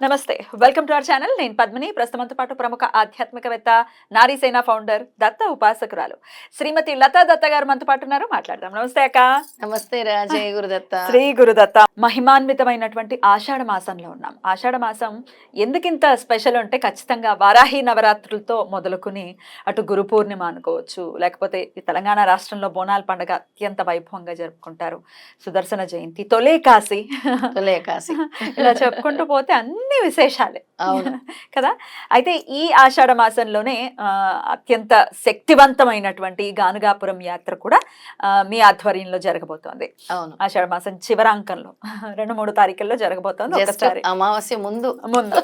నమస్తే. Welcome to our channel. నేను పద్మిని. ప్రస్తుతంతో పాటు ప్రముఖ ఆధ్యాత్మికవేత్త నారీసేన ఫౌండర్ దత్త ఉపాసకురాలు శ్రీమతి లతా దత్త గారు మనతో పాటు ఉన్నారు. మాట్లాడదాం. నమస్తే అక్క. నమస్తే రాజయ్య గురుదత్త. శ్రీ గురుదత్త. మహిమాన్వితమైనటువంటి ఆషాఢ మాసంలో ఉన్నాం. ఆషాఢ మాసం ఎందుకింత స్పెషల్ అంటే ఖచ్చితంగా వారాహి నవరాత్రులతో మొదలుకుని అటు గురు పూర్ణిమ అనుకోవచ్చు లేకపోతే ఈ తెలంగాణ రాష్ట్రంలో బోనాల పండుగ అత్యంత వైభవంగా జరుపుకుంటారు. సుదర్శన జయంతి తొలే కాశీ. తొలే కాశీ. ఇలా చెప్పుకుంటూ పోతే అన్ని విశేషాలే. అవును. కదా? అయితే ఈ ఆషాఢ మాసంలోనే ఆ, అత్యంత శక్తివంతమైనటువంటి గానుగాపురం యాత్ర కూడా మీ ఆధ్వర్యంలో జరగబోతోంది. అవును. ఆషాఢ మాసం చివరాంకంలో రెండు మూడు తారీఖుల్లో జరగబోతోంది ఒకసారి. అమావాస్య ముందు. ముందు.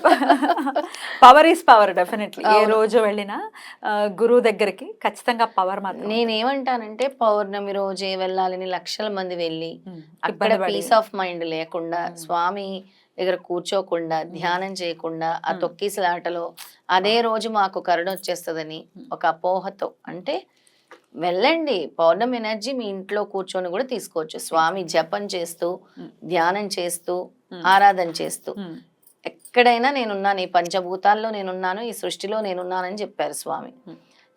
పవర్ ఈస్ పవర్ డెఫినెట్లీ ఏ. రోజు వెళ్ళినా గురువు దగ్గరికి ఖచ్చితంగా పవర్ మాత్రం నేనేమంటానంటే పౌర్ణమి రోజే వెళ్ళాలని లక్షల మంది వెళ్ళి అక్కడ. పీస్ ఆఫ్ మైండ్ లేకుండా. స్వామి దగ్గర కూర్చోకుండా ధ్యానం చేయకుండా ఆ. తొక్కిసలాటలో అదే రోజు మాకు కరుణ వచ్చేస్తుందని. ఒక అపోహతో అంటే వెళ్ళండి పౌర్ణమి ఎనర్జీ మీ ఇంట్లో కూర్చొని కూడా తీసుకోవచ్చు స్వామి జపం చేస్తూ. ధ్యానం చేస్తూ ఆరాధన చేస్తూ ఎక్కడైనా నేనున్నాను ఈ పంచభూతాల్లో నేనున్నాను ఈ సృష్టిలో నేనున్నానని చెప్పారు స్వామి.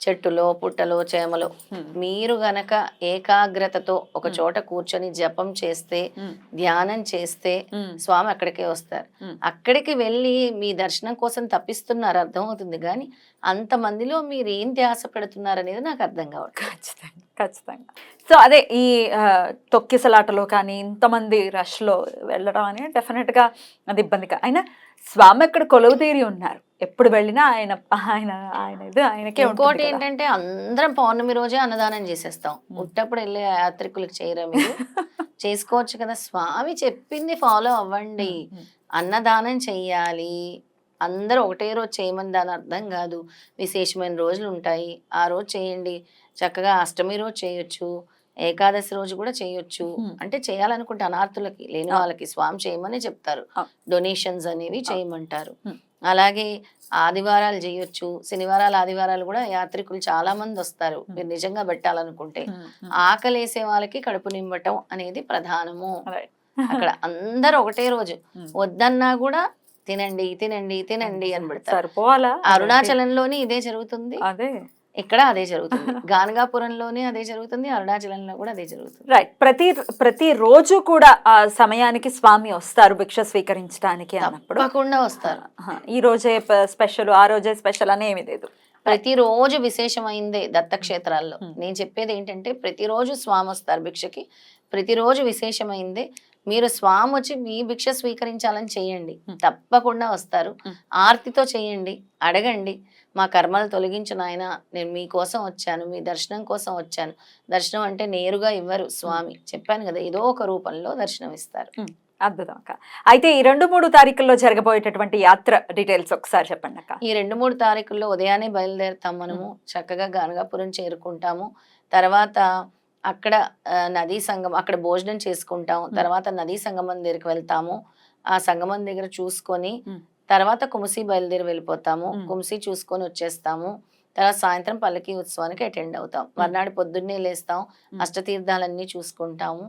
చెట్టులో పుట్టలో చేమలో. మీరు గనక ఏకాగ్రతతో ఒక. చోట కూర్చొని జపం చేస్తే ధ్యానం చేస్తే స్వామి అక్కడికే వస్తారు. అక్కడికి వెళ్ళి మీ దర్శనం కోసం తప్పిస్తున్నారు అర్థమవుతుంది. కానీ అంతమందిలో మీరు ఏం ధ్యాస పెడుతున్నారు అనేది నాకు అర్థం కావట్లేదు. ఖచ్చితంగా. ఖచ్చితంగా. సో అదే ఈ తొక్కిసలాటలో కానీ ఇంతమంది రష్లో వెళ్ళడం అనేది డెఫినెట్గా అది ఇబ్బందిగా అయినా స్వామి అక్కడ కొలువు తీరి ఉన్నారు. ఎప్పుడు వెళ్ళినా ఆయన ఆయన ఆయన ఇది ఆయనకే ఇంకోటి. ఏంటంటే అందరం పౌర్ణమి రోజే అన్నదానం చేసేస్తాం. ఉట్టప్పుడు వెళ్ళే యాత్రికులకు చేయరా మీరు? చేసుకోవచ్చు కదా. స్వామి చెప్పింది ఫాలో అవ్వండి. అన్నదానం చెయ్యాలి. అందరూ ఒకటే రోజు చేయమని దాని అర్థం కాదు. విశేషమైన రోజులు ఉంటాయి. ఆ రోజు చేయండి. చక్కగా అష్టమి రోజు చేయొచ్చు ఏకాదశి రోజు కూడా చేయొచ్చు. అంటే చేయాలనుకుంటే అనార్థులకి లేని. వాళ్ళకి స్వామి చేయమని చెప్తారు. డొనేషన్స్ అనేవి చేయమంటారు. అలాగే ఆదివారాలు చేయొచ్చు. శనివారాలు ఆదివారాలు కూడా యాత్రికులు చాలా మంది వస్తారు. మీరు నిజంగా పెట్టాలనుకుంటే. ఆకలేసే వాళ్ళకి కడుపు నింపటం అనేది ప్రధానము. అక్కడ అందరు ఒకటే రోజు. వద్దన్నా కూడా తినండి తినండి తినండి అని పెడతారు. అరుణాచలంలోని ఇదే జరుగుతుంది. అదే. ఇక్కడ అదే జరుగుతుంది. గానగాపురంలోనే అదే జరుగుతుంది అరుణాచలంలో కూడా అదే జరుగుతుంది. రైట్ ప్రతి ప్రతి రోజు కూడా ఆ సమయానికి స్వామి వస్తారు భిక్ష స్వీకరించడానికి అన్నప్పుడు. తప్పకుండా వస్తారు ఈ రోజే స్పెషల్ ఆ రోజే స్పెషల్ అని ఏమీ లేదు. ప్రతిరోజు విశేషమైందే దత్తక్షేత్రాల్లో. Hmm. నేను చెప్పేది ఏంటంటే ప్రతిరోజు స్వామి వస్తారు భిక్షకి ప్రతిరోజు విశేషమైందే మీరు స్వామి వచ్చి మీ భిక్ష స్వీకరించాలని చేయండి. తప్పకుండా వస్తారు. ఆర్తితో చేయండి. అడగండి. మా కర్మలు తొలగించు నాయన నేను మీకోసం వచ్చాను మీ దర్శనం కోసం వచ్చాను. దర్శనం అంటే నేరుగా ఇవ్వరు స్వామి. చెప్పాను కదా ఏదో ఒక రూపంలో దర్శనం ఇస్తారు. అద్భుతం అక్క. అయితే ఈ రెండు మూడు తారీఖుల్లో జరగబోయేటటువంటి యాత్ర డీటెయిల్స్ ఒకసారి చెప్పండి అక్క. ఈ రెండు మూడు తారీఖుల్లో ఉదయాన్నే బయలుదేరుతాం మనము. చక్కగా గానగాపురం చేరుకుంటాము. తర్వాత అక్కడ నదీ సంగమం అక్కడ భోజనం చేసుకుంటాం తర్వాత నదీ సంగమం దగ్గరికి వెళ్తాము ఆ సంగమం దగ్గర చూసుకొని. తర్వాత కుమసి బయలుదేరి వెళ్ళిపోతాము. కుమసి చూసుకొని వచ్చేస్తాము తర్వాత సాయంత్రం పల్లకి ఉత్సవానికి అటెండ్ అవుతాం మర్నాడు పొద్దున్నే లేస్తాం. అష్టతీర్థాలన్నీ చూసుకుంటాము.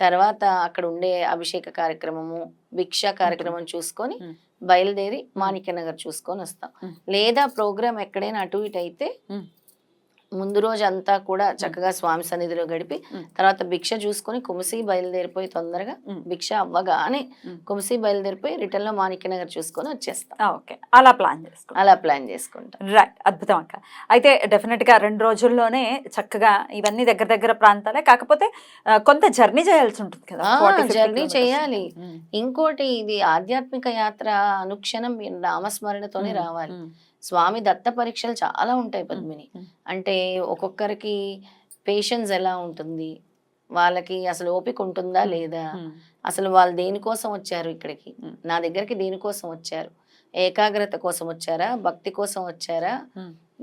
తర్వాత అక్కడ ఉండే అభిషేక కార్యక్రమము భిక్ష కార్యక్రమం చూసుకొని. బయలుదేరి మాణిక్య నగర్ చూసుకొని వస్తాం. లేదా ప్రోగ్రామ్ ఎక్కడైనా అటు ఇటు అయితే. ముందు రోజు అంతా కూడా చక్కగా స్వామి సన్నిధిలో గడిపి. తర్వాత భిక్ష చూసుకొని కుమసి బయలుదేరిపోయి తొందరగా. భిక్ష అవ్వగానే. కుమసి బయలుదేరిపోయి రిటర్న్లో మాణిక్య నగర్ చూసుకొని వచ్చేస్తాం. ఓకే. అలా ప్లాన్ చేసుకోండి అలా ప్లాన్ చేసుకుంటాం. రైట్. అద్భుతం అక్క. అయితే డెఫినెట్గా రెండు రోజుల్లోనే చక్కగా ఇవన్నీ దగ్గర దగ్గర ప్రాంతాలే. కాకపోతే కొంత జర్నీ చేయాల్సి ఉంటుంది కదా. ఆ, 40, 50 journey kilometers. చేయాలి. ఇంకోటి ఇది ఆధ్యాత్మిక యాత్ర అనుక్షణం మీరు నామస్మరణతోనే రావాలి. స్వామి దత్త పరీక్షలు చాలా ఉంటాయి పద్మిని. అంటే ఒక్కొక్కరికి పేషెన్స్ ఎలా ఉంటుంది వాళ్ళకి అసలు ఓపిక ఉంటుందా లేదా అసలు వాళ్ళు దేనికోసం వచ్చారు ఇక్కడికి. నా దగ్గరికి దేనికోసం వచ్చారు ఏకాగ్రత కోసం వచ్చారా భక్తి కోసం వచ్చారా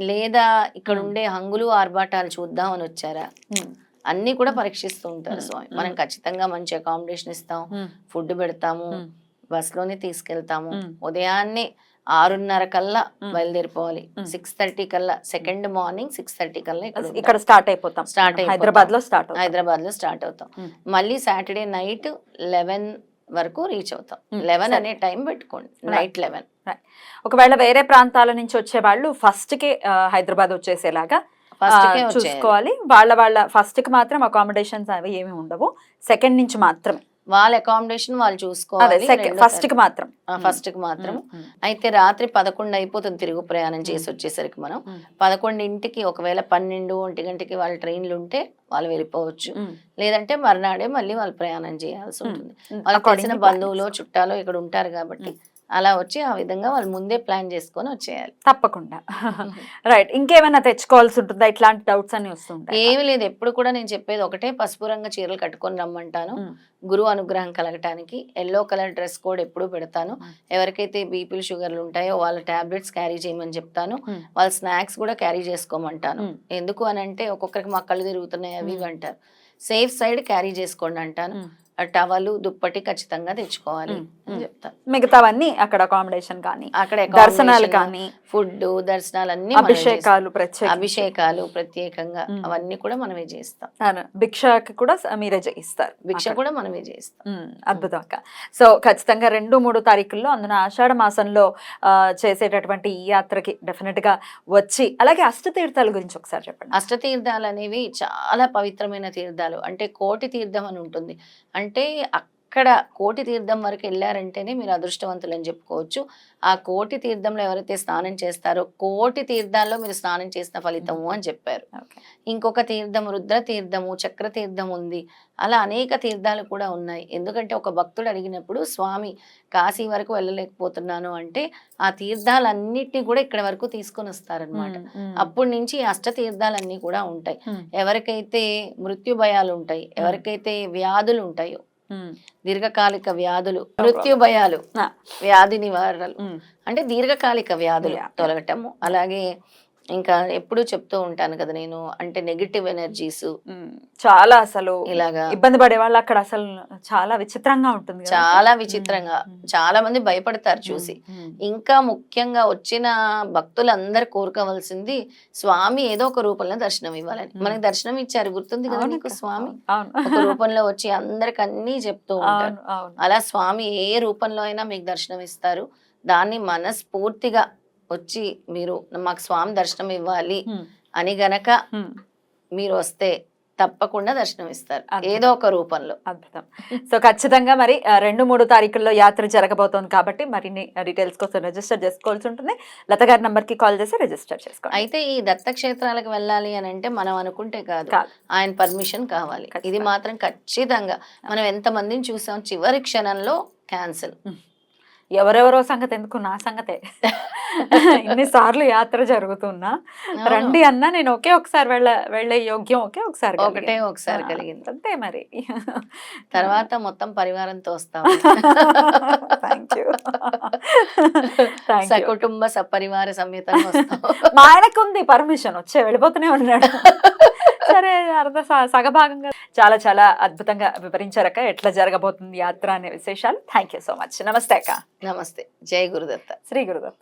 లేదా ఇక్కడ. ఉండే హంగులు ఆర్భాటాలు చూద్దామని వచ్చారా అన్ని కూడా పరీక్షిస్తూ ఉంటారు. స్వామి. మనం ఖచ్చితంగా మంచి అకామిడేషన్ ఇస్తాం ఫుడ్ పెడతాము మ్మ్. బస్లోనే తీసుకెళ్తాము. ఉదయాన్నే ఆరున్నర కల్లా. బయలుదేరిపోవాలి. సిక్స్ థర్టీ కల్లా సెకండ్ మార్నింగ్ సిక్స్ థర్టీ కల్లా ఇక్కడ స్టార్ట్ అయిపోతాం అయిపోతాం. హైదరాబాద్లో స్టార్ట్ హైదరాబాద్లో స్టార్ట్ అవుతాం. మళ్ళీ సాటర్డే నైట్ లెవెన్ వరకు రీచ్ అవుతాం. లెవెన్. అనే టైం పెట్టుకోండి. నైట్ లెవెన్ ఒకవేళ వేరే ప్రాంతాల నుంచి వచ్చే వాళ్ళు ఫస్ట్కి హైదరాబాద్ వచ్చేసేలాగా చూసుకోవాలి వాళ్ళ వాళ్ళ ఫస్ట్కి మాత్రం అకామిడేషన్స్ అవి ఏమి ఉండవు సెకండ్ నుంచి మాత్రమే వాళ్ళ అకామిడేషన్ వాళ్ళు చూసుకోవాలి ఫస్ట్కి మాత్రం. ఫస్ట్కి మాత్రం. అయితే రాత్రి పదకొండు అయిపోతుంది తిరుగు ప్రయాణం చేసి వచ్చేసరికి మనం. పదకొండింటికి ఒకవేళ పన్నెండు ఒంటి గంటకి వాళ్ళ ట్రైన్లు ఉంటే వాళ్ళు వెళ్ళిపోవచ్చు. లేదంటే మర్నాడే మళ్ళీ వాళ్ళు ప్రయాణం చేయాల్సి ఉంటుంది. వాళ్ళకి తెలిసిన బంధువులు చుట్టాలు ఇక్కడ ఉంటారు కాబట్టి అలా వచ్చి ఆ విధంగా వాళ్ళు ముందే ప్లాన్ చేసుకొని వచ్చేయాలి. తప్పకుండా. రైట్. ఇంకేమైనా తెచ్చుకోవాల్సి ఉంటుందా? ఇట్లాంటి డౌట్స్ అన్ని వస్తుంటాయి ఏమి లేదు. ఎప్పుడు కూడా నేను చెప్పేది ఒకటే. పసుపు రంగు చీరలు కట్టుకొని రమ్మంటాను. గురువు అనుగ్రహం కలగటానికి. ఎల్లో కలర్ డ్రెస్ కోడ్ ఎప్పుడు పెడతాను. ఎవరికైతే బీపీలు షుగర్లు ఉంటాయో వాళ్ళ టాబ్లెట్స్ క్యారీ చేయమని చెప్తాను. వాళ్ళ స్నాక్స్ కూడా క్యారీ చేసుకోమంటాను. ఎందుకు అని అంటే ఒక్కొక్కరికి మా కళ్ళు తిరుగుతున్నాయి అవి. అంటారు. సేఫ్ సైడ్ క్యారీ చేసుకోండి అంటాను. టవలు దుప్పటి ఖచ్చితంగా తెచ్చుకోవాలి. అని. చెప్తాను మిగతావన్నీ అక్కడ అకామిడేషన్ కానీ అక్కడ దర్శనాలు కానీ ఫుడ్ దర్శనాలు అన్ని. అభిషేకాలు ప్రత్యేక అభిషేకాలు ప్రత్యేకంగా. అవన్నీ కూడా మనమే చేస్తాం భిక్షకి కూడా మీరే చేయిస్తారు భిక్ష. కూడా మనమే చేస్తాం అద్భుతం అక్క సో ఖచ్చితంగా రెండు మూడు తారీఖుల్లో అందున ఆషాఢ మాసంలో చేసేటటువంటి ఈ యాత్రకి డెఫినెట్గా వచ్చి అలాగే అష్టతీర్థాల గురించి ఒకసారి చెప్పండి అష్టతీర్థాలు అనేవి చాలా పవిత్రమైన తీర్థాలు అంటే కోటి తీర్థం అని ఉంటుంది అంటే అంటే అక్కడ కోటి తీర్థం వరకు వెళ్ళారంటేనే మీరు అదృష్టవంతులు అని చెప్పుకోవచ్చు. ఆ కోటి తీర్థంలో ఎవరైతే స్నానం చేస్తారో కోటి తీర్థాల్లో మీరు స్నానం చేసిన ఫలితము అని చెప్పారు. ఇంకొక తీర్థం రుద్ర తీర్థము చక్ర తీర్థం ఉంది. అలా అనేక తీర్థాలు కూడా ఉన్నాయి. ఎందుకంటే ఒక భక్తుడు అడిగినప్పుడు స్వామి కాశీ వరకు వెళ్ళలేకపోతున్నాను అంటే ఆ తీర్థాలన్నిటిని కూడా ఇక్కడ వరకు తీసుకొని వస్తారనమాట అప్పటి నుంచి అష్ట తీర్థాలన్నీ కూడా ఉంటాయి. ఎవరికైతే మృత్యు భయాలు ఉంటాయి ఎవరికైతే వ్యాధులు ఉంటాయో దీర్ఘకాలిక వ్యాధులు మృత్యు భయాలు. వ్యాధి నివారణలు అంటే దీర్ఘకాలిక వ్యాధులు. తొలగటము అలాగే ఇంకా ఎప్పుడూ చెప్తూ ఉంటాను కదా నేను. అంటే నెగిటివ్ ఎనర్జీస్ చాలా అసలు ఇలాగా ఇబ్బంది పడే వాళ్ళు అక్కడ అసలు చాలా విచిత్రంగా ఉంటుంది. చాలా విచిత్రంగా. చాలా మంది భయపడతారు చూసి. ఇంకా ముఖ్యంగా వచ్చిన భక్తులందరూ కోరుకోవాల్సింది స్వామి ఏదో ఒక రూపంలో దర్శనం ఇవ్వాలని. మనకి దర్శనం ఇచ్చారు. గుర్తుంది కదా నీకు స్వామి? ఒక రూపంలో వచ్చి అందరికి అన్ని చెప్తూ ఉంటారు. అలా స్వామి ఏ రూపంలో అయినా మీకు దర్శనం ఇస్తారు. దాన్ని మనస్ఫూర్తిగా వచ్చి మీరు మాకు స్వామి దర్శనం ఇవ్వాలి. అని గనక. మీరు వస్తే తప్పకుండా దర్శనం ఇస్తారు. ఏదో ఒక రూపంలో అద్భుతం సో ఖచ్చితంగా మరి రెండు మూడు తారీఖుల్లో యాత్ర జరగబోతోంది కాబట్టి మరిన్ని డీటెయిల్స్ కోసం రిజిస్టర్ చేసుకోవాల్సి ఉంటుంది లత గారి నంబర్కి కాల్ చేసి రిజిస్టర్ చేసుకోండి అయితే ఈ దత్తక్షేత్రాలకు వెళ్ళాలి అని అంటే మనం అనుకుంటే కాదు. ఆయన పర్మిషన్ కావాలి ఇది. మాత్రం ఖచ్చితంగా మనం ఎంత మందిని చూసాం చివరి క్షణంలో క్యాన్సిల్ ఎవరెవరో సంగతి ఎందుకు నా సంగతే? ఇన్నిసార్లు యాత్ర జరుగుతున్నా. రండి అన్నా నేను ఒకే ఒకసారి వెళ్ళ వెళ్ళే యోగ్యం ఒకే ఒకసారి ఒకటే. ఒకసారి కలిగింది. అంతే మరి. తర్వాత మొత్తం పరివారంతో వస్తాం. సకుటుంబ సపరివార సమేతంగా వస్తాం. మా ఆయనకు ఉంది పర్మిషన్ వచ్చే వెళ్ళిపోతూనే ఉన్నాడు. సరే అర్ధ స- సగభాగంగా. చాలా చాలా అద్భుతంగా వివరించారక్క. ఎట్లా జరగబోతుంది యాత్ర అనే విశేషాలు. థ్యాంక్ యూ సో మచ్ నమస్తే అక్క. నమస్తే. జై గురుదత్త. శ్రీ గురుదత్త.